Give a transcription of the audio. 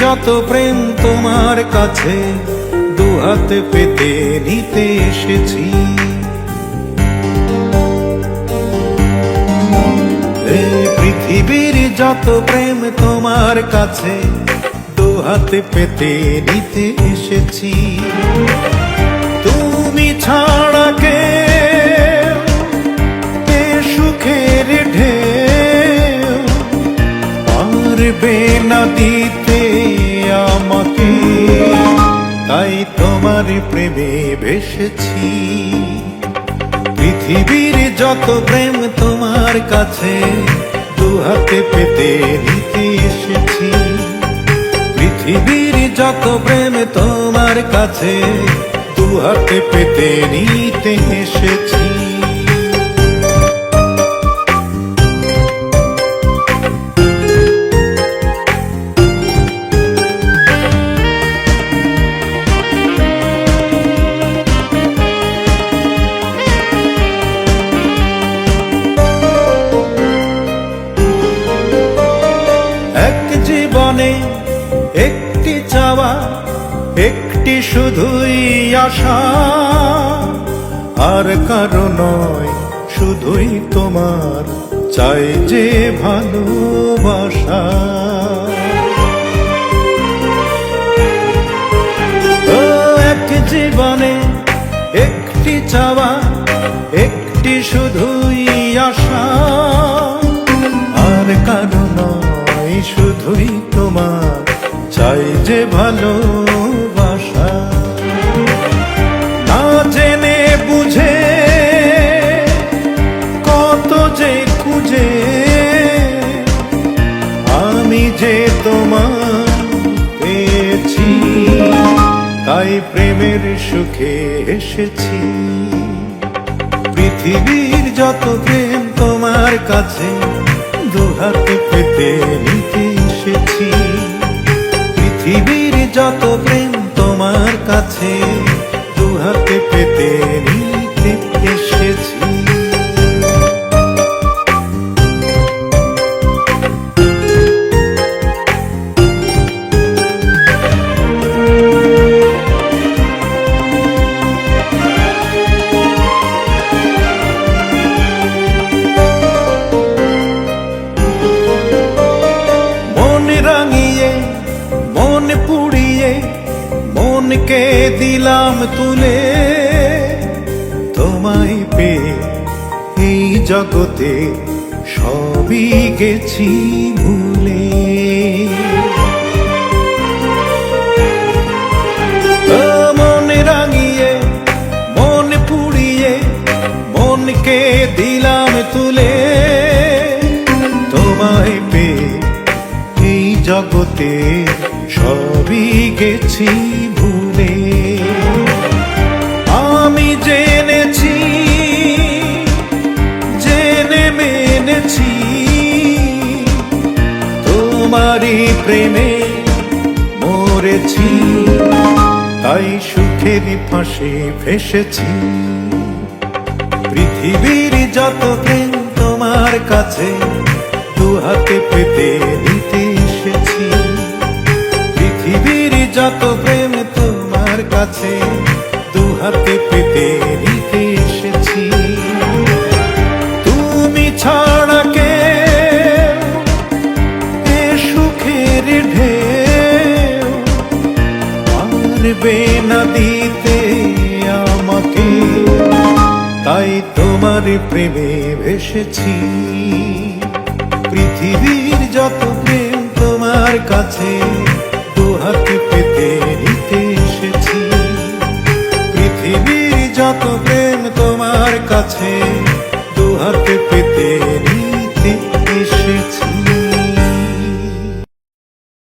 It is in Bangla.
যত প্রেম তোমার কাছে দুহাতে পেতে নিতে এসেছি। পৃথিবীর যত প্রেম তোমার কাছে দুহাতে পেতে নিতে এসেছি। তুমি ছাড়া কে সুখের ঢেউ পারবে না আমাকে তাই তোমার প্রেমে ভেসেছি। পৃথিবীর যত প্রেম তোমার কাছে দুহাতে পেতে নিতে এসেছি। পৃথিবীর যত প্রেম তোমার কাছে দুহাতে পেতে নিতে এসেছি। জীবনে একটি চাওয়া, একটি শুধুই আশা। আর কারও নয়, শুধুই তোমার চাই যে ভালোবাসা। এক জীবনে একটি চাওয়া, একটি শুধুই আশা। শুধুই তোমার, চাই যে ভালোবাসা। না জেনে বুঝে কত যে খুঁজে, আমি যে তোমার পেয়েছি, তাই প্রেমের সুখে এসেছি। পৃথিবীর যত প্রেম তোমার কাছে, দুহাতে পেতে তোমার মনকে দিলাম তুলে, তোমায় পেয়ে এই জগতে সবই গেছি ভুলে। মন রাঙিয়ে, মন পুড়িয়ে, মনকে দিলাম তুলে, তোমায় পেয়ে এই জগতে সবই গেছি ভুলে। আমি জেনেছি, জেনে মেনেছি। তোমারই প্রেমে মরেছি, তাই সুখের ফাঁসে ফেসেছি পৃথিবীর যত প্রেম তোমার কাছে, দু হাতে পেতে নিতে যত প্রেম তোমার কাছে, দু হাতে পেতে নিতে এসেছি। তুমি ছাড়া কে এ সুখের ঢেউ না দিতে আমাকে। তাই তোমার প্রেমে ভেসেছি। পৃথিবীর যত প্রেম তোমার কাছে কাছে